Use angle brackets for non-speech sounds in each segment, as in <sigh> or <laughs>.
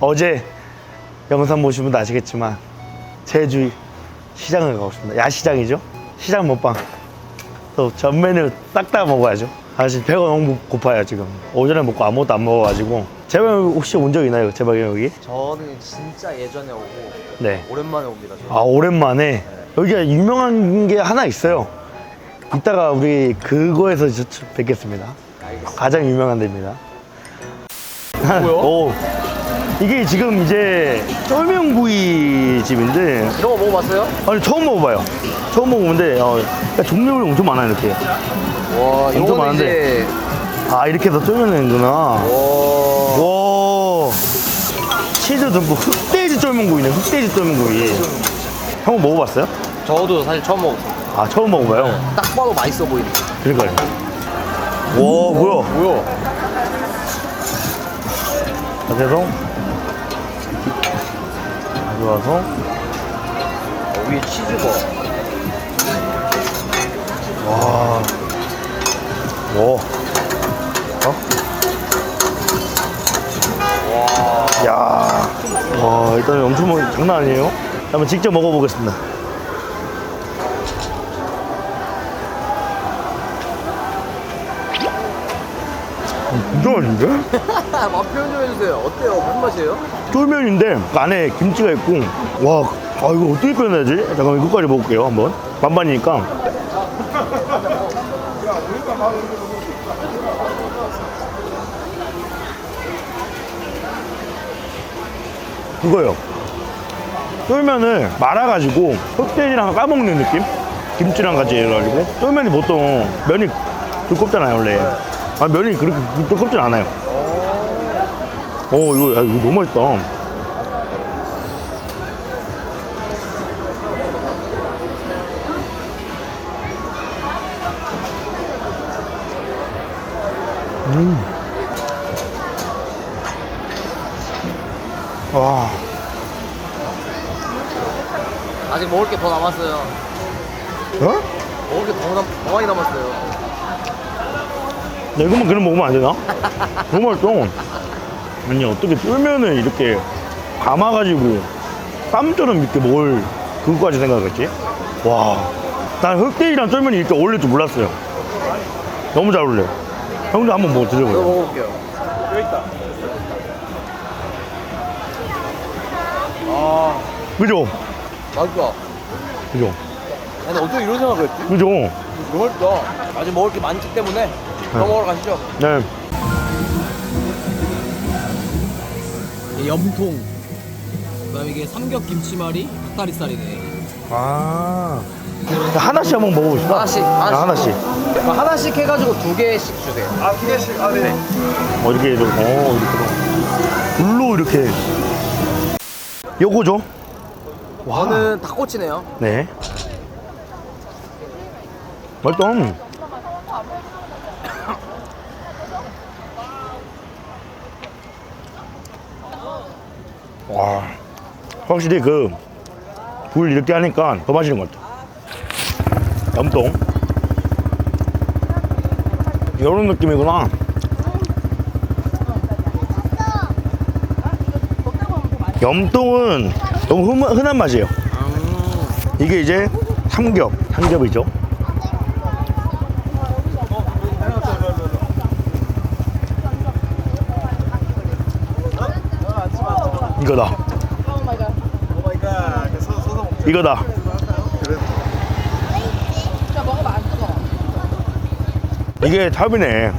어제 영상 보신 분도 아시겠지만 제주 시장을 가고 싶습니다. 야시장이죠. 시장 먹방. 또전 메뉴 싹다 먹어야죠. 사실 배가 너무 고파요 지금. 오전에 먹고 아무것도 안 먹어가지고. 제발 혹시 온 적 있나요? 제발 여기? 저는 진짜 예전에 오고 네. 오랜만에 옵니다. 저는. 아 오랜만에 여기가 유명한 게 하나 있어요. 이따가 우리 그거에서 뵙겠습니다. 알겠습니다. 가장 유명한 데입니다. 뭐요? 오, 이게 지금 이제 쫄면구이 집인데 이런 거 먹어봤어요? 아니 처음 먹어봐요. 처음 먹어보는데 어, 그러니까 종류가 엄청 많아요 이렇게. 와, 엄청 이거는 많은데. 이제 아 이렇게 해서 쫄면이구나. 와, 와 치즈 듬뿍 흑돼지 쫄면구이네 흑돼지 쫄면구이. 형 먹어봤어요? 저도 사실 처음 먹었어요. 아 처음 먹어봐요. 딱 봐도 맛있어 보이네. 그러니까요. 와 뭐야? 뭐야? 그래서 가져와서 어, 위에 치즈버. 와. 오. 어? 와, 야. 와, 일단 엄청 먹, 장난 아니에요? 한번 직접 먹어보겠습니다. 진짜 맛있는데? 맛 표현 좀 해주세요. 어때요? 무슨 맛이에요? 쫄면인데 안에 김치가 있고 와, 아 이거 어떻게 표현해야지? 잠깐만 이거까지 먹을게요 한번. 반반이니까. 이거요. 쫄면을 말아가지고 흑돼지랑 까먹는 느낌? 김치랑 같이 해가지고 쫄면이 보통 면이 두껍잖아요 원래. 아 면이 그렇게 두껍진 않아요. 어 이거 야, 이거 너무 맛있다. 음. 와. 아직 먹을 게 더 남았어요. 어? 먹을 게 더 많이 남았어요. 야, 이것만 그냥 먹으면 안 되나? <laughs> 너무 맛있어. 아니, 어떻게 쫄면을 이렇게 감아가지고 쌈처럼 이렇게 먹을 그거까지 생각했지? 와. 난 흑돼지랑 쫄면이 이렇게 어울릴 줄 몰랐어요. 너무 잘 어울려요. 형도 한번 뭐 이거 드셔보세요. 먹어볼게요. 여기 있다. 아, 그죠? 맛있다. 그죠? 근데 어떻게 이런 생각을 했지? 그죠? 너무 맛있다. 아직 먹을 게 많기 때문에 더 먹으러 가시죠. 네. 염통 그다음에 이게 삼겹 김치말이 닭다리살이네 아. 하나씩 한번 먹어보실까? 하나씩, 아, 하나씩. 하나씩. 하나씩 해가지고 두 개씩 주세요. 아, 두 개씩? 아, 네네. 어, 이렇게, 이렇게, 어, 이렇게. 물로 이렇게. 요거죠? 와. 저는 닭꼬치네요. 네. 맛있다. 와. 확실히 그, 불 이렇게 하니까 더 맛있는 것 같아. 염동. 이런 느낌이구나. 염동은 너무 흔, 흔한 맛이에요. 이게 이제 삼겹, 삼겹이죠. 이거다. 이거다. 이게 탑이네.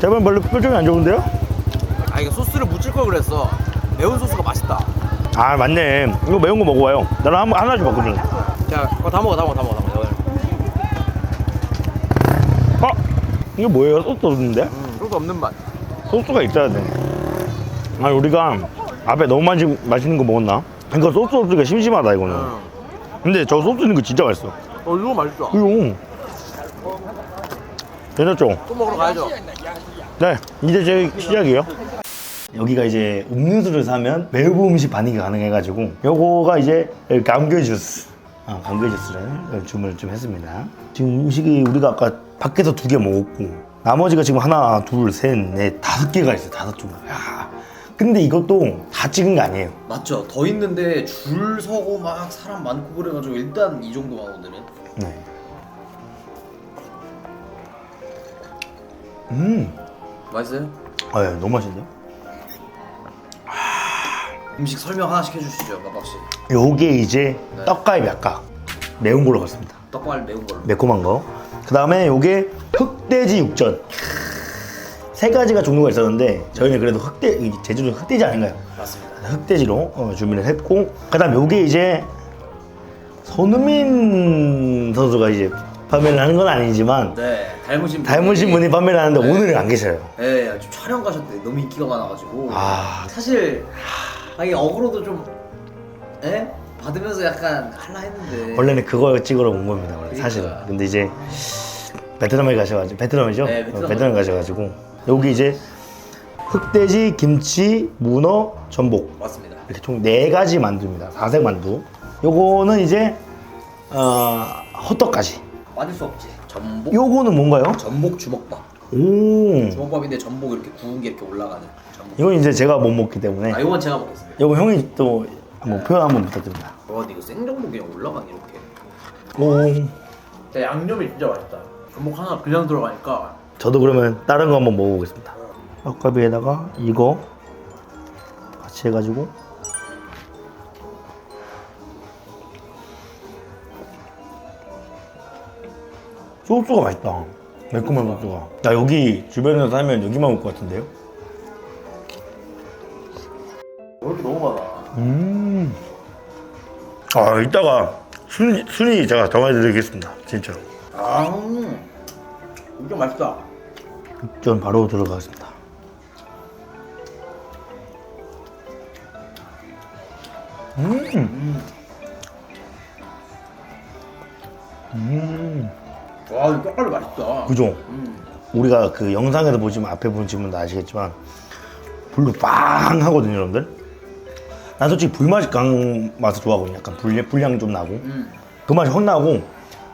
제발 별로 표정이 안 좋은데요? 아, 이거 소스를 묻힐 걸 그랬어. 매운 소스가 맛있다. 아 맞네. 이거 매운 거 먹어봐요. 나는 한, 하나씩 먹거든. 자, 그거 다 먹어, 다 먹어, 다 먹어, 다 먹어. 아 이게 뭐예요? 소스 없는데? 음, 소스 없는 맛. 소스가 있어야 돼. 아니 우리가 앞에 너무 많이 맛있는 거 먹었나? 이거 소스 없으니까 심심하다 이거는. 음. 근데 저 소스 있는 거 진짜 맛있어. 어, 이거 맛있어. 이거 괜찮죠? 또 먹으러 가야죠. 네, 이제 제 시작이에요. 여기가 이제 음료수를 사면 외부 음식 반입이 가능해가지고 요거가 이제 감귤 주스 아, 감귤 주스를 주문을 좀 했습니다. 지금 음식이 우리가 아까 밖에서 두 개 먹었고 나머지가 지금 하나, 둘, 셋, 넷, 다섯 개가 있어요. 다섯 종. 야. 근데 이것도 다 찍은 게 아니에요. 맞죠. 더 있는데 줄 서고 막 사람 많고 그래가지고 일단 이 정도만 오늘은. 네. 음, 맛있어요? 아, 예, 너무 맛있는데요? 음식 설명 하나씩 해주시죠, 마박 씨. 요게 이제 네. 떡갈비 아까 매운 걸로 갔습니다. 떡발 매운 걸로. 매콤한 거. 그 다음에 요게 흑돼지 육전. 세 가지가 종류가 있었는데 저희는 그래도 흑돼 이 제주도 흑돼지 아닌가요? 맞습니다. 흑돼지로 어, 준비를 했고 그다음 요게 이제 손흥민 선수가 이제 판매를 하는 건 아니지만 네, 닮으신 분이- 닮으신 분이 판매를 하는데 네. 오늘은 안 계셔요. 네, 지금 촬영 가셨대. 너무 인기가 많아가지고. 아. 사실 아니 어그로도 좀, 에? 받으면서 약간 할라 했는데. 원래는 그거 찍으러 온 겁니다. 원래 그러니까. 사실은. 근데 이제 베트남에 가셔가지고 베트남이죠? 네, 베트남 어, 베트남 가셔가지고 여기 이제 흑돼지, 김치, 문어, 전복 맞습니다. 이렇게 총 네 가지 만두입니다. 사색 만두. 요거는 이제 어, 호떡까지. 빠질 수 없지. 전복. 요거는 뭔가요? 전복 주먹밥. 오. 주먹밥인데 전복 이렇게 구운 게 이렇게 올라가는 전복. 이건 이제 제가 못 먹기 때문에 아, 이건 제가 먹겠습니다. 요거 형이 또 한번 표현 한번 부탁드립니다. 와, 근데 이거 생전복 그냥 올라가네 이렇게. 오. 근데 양념이 진짜 맛있다. 전복 하나 그냥 들어가니까. 저도 그러면 다른 거 한번 먹어보겠습니다. 떡갈비에다가 이거 같이 해가지고 소스가 맛있다. 매콤한 소스가. 나 여기 주변에서 살면 여기만 올 것 같은데요? 이렇게 너무 많아. 음. 아 이따가 순위, 순위 제가 정해드리겠습니다. 진짜로. 아, 음. 진짜 맛있다. 전 바로 들어가겠습니다. 음. 음. 와, 이거 떡갈비 맛있다. 그죠? 음. 우리가 그 영상에서 보시면 앞에 보시면 아시겠지만 불로 빵 하거든요, 여러분들. 난 솔직히 불맛이 강 맛을 좋아하거든요. 약간 불, 불향 좀 나고. 음. 그 맛이 확 나고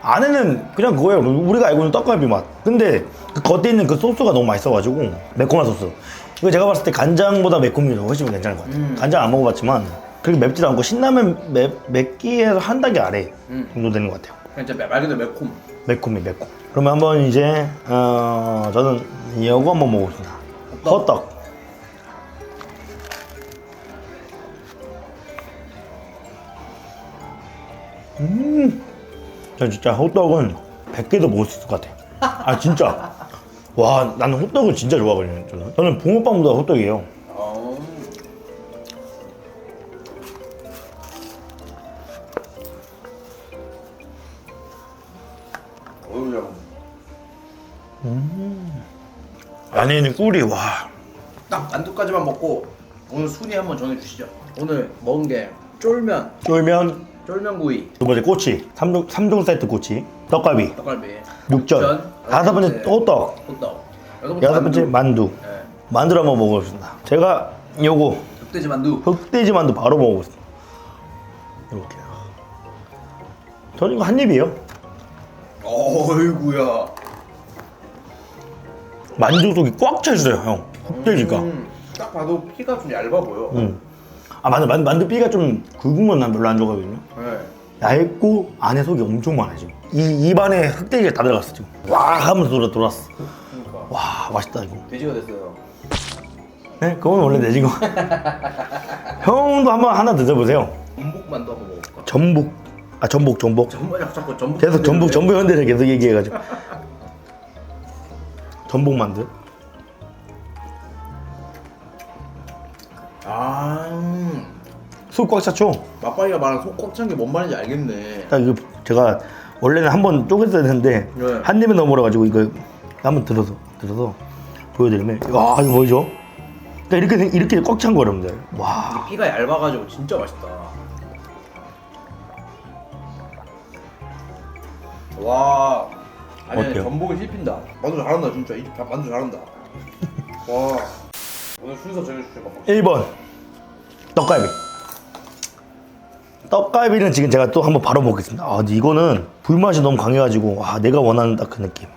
안에는 그냥 그거예요. 우리가 알고 있는 떡갈비 맛. 근데 그 겉에 있는 그 소스가 너무 맛있어가지고 매콤한 소스. 이거 제가 봤을 때 간장보다 매콤이 훨씬 괜찮을 것 같아요. 음. 간장 안 먹어봤지만 그렇게 맵지도 않고 신라면 맵, 맵기에서 한 단계 아래 음. 정도 되는 것 같아요. 진짜 말 그대로 매콤. 매콤이 매콤. 그러면 한번 이제 어, 저는 이거 한번 먹어보겠습니다. 호떡. 음, 저 진짜 호떡은 100개도 먹을 수 있을 것 같아. 아 진짜. 와, 나는 호떡을 진짜 좋아하거든요. 저는, 저는 붕어빵보다 호떡이에요. 어. 어우야. 안에 있는 꿀이 와. 딱 만두까지만 먹고 오늘 순위 한번 정해주시죠. 오늘 먹은 게 쫄면, 쫄면 쫄면구이, 두 번째 꼬치, 3종, 삼종 세트 꼬치, 떡갈비, 떡갈비, 육전, 다섯 번째 호떡, 호떡, 여섯 번째, 번째 만두. 네. 만두를 한번 먹어보겠습니다. 제가 요거 흑돼지 만두. 흑돼지 만두 바로 먹어보겠습니다. 이렇게. 저는 이거 한 입이에요. 어이구야. 만두 속이 꽉 차 있어요, 형. 흑돼지가. 음. 음, 딱 봐도 피가 좀 얇아 보여. 아, 맞아. 만, 만두 삐가 좀 굵은 건 난 별로 안 좋아하거든요. 네. 얇고 안에 속이 엄청 많아, 지금. 이 입안에 흑돼지가 다 들어갔어, 지금. 와 하면서 돌아, 돌았어. 그러니까 와, 맛있다, 이거. 돼지가 됐어요. 네? 그건 원래 거. <laughs> 형도 한번 하나 드셔보세요. 전복 만두 한번 먹어볼까? 전복. 아, 전복, 전복. 전복 자꾸 전복. 계속 전복? 전복 현대를 계속 얘기해가지고 <laughs> 전복 만두 술꽉 찼죠? 막바이가 말한 속꽉 찬 게 뭔 말인지 알겠네. 딱 이거 제가 원래는 한 번 쪼갰어야 되는데 네. 한 입에 넘어가지고 이거 한번 들어서 들어서 보여드리면 와 이거 뭐죠? 딱 이렇게 생- 이렇게 꽉 찬 거 여러분들 와 피가 얇아가지고 진짜 맛있다. 와. 아니, 아니 어때요? 전복이 씹힌다. 만두 잘한다 진짜. 이집 만두 잘한다. <laughs> 와. 오늘 순서 정해주세요. 막. 1번 떡갈비 떡갈비는 지금 제가 또 한번 바로 먹겠습니다. 아, 근데 이거는 불맛이 너무 강해가지고, 와, 내가 원하는 딱 그 느낌.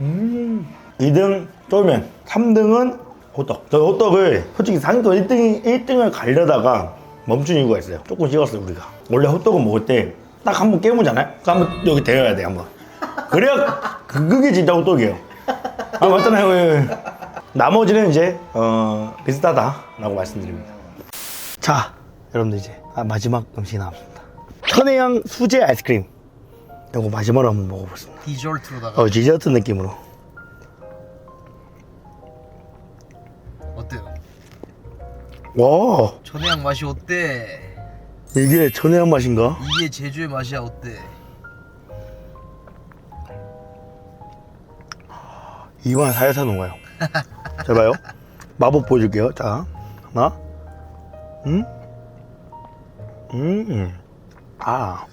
음. 2등 쫄면, 3등은 호떡. 저 호떡을 솔직히 상도 1등, 1등을 가려다가 멈춘 이유가 있어요. 조금 식었어요, 우리가. 원래 호떡은 먹을 때 딱 한 번 깨무잖아요? 그 한번 여기 대어야 돼, 한번. 그래야 그, 그게 진짜 호떡이에요. 아, 맞잖아요. 예, 예. 나머지는 이제 어, 비슷하다라고 말씀드립니다. 자, 여러분들 이제 아, 마지막 음식이 나왔습니다. 천혜향 수제 아이스크림. 이거 마지막으로 한번 먹어보겠습니다. 디저트로다가 어, 디저트 느낌으로. 어때요? 와, 천혜향 맛이 어때? 이게 천혜향 맛인가? 이게 제주의 맛이야 어때? 이만 살살 녹아요. <laughs> 잘 봐요. 마법 보여줄게요. 자, 하나, 음, 음, 아,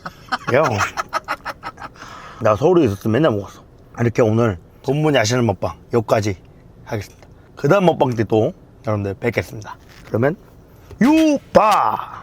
야. <laughs> 나 서울에 있었으면 맨날 먹었어. 이렇게 오늘 돈문이 아시는 먹방 여기까지 하겠습니다. 그 다음 먹방 때 또 여러분들 뵙겠습니다. 그러면 유바!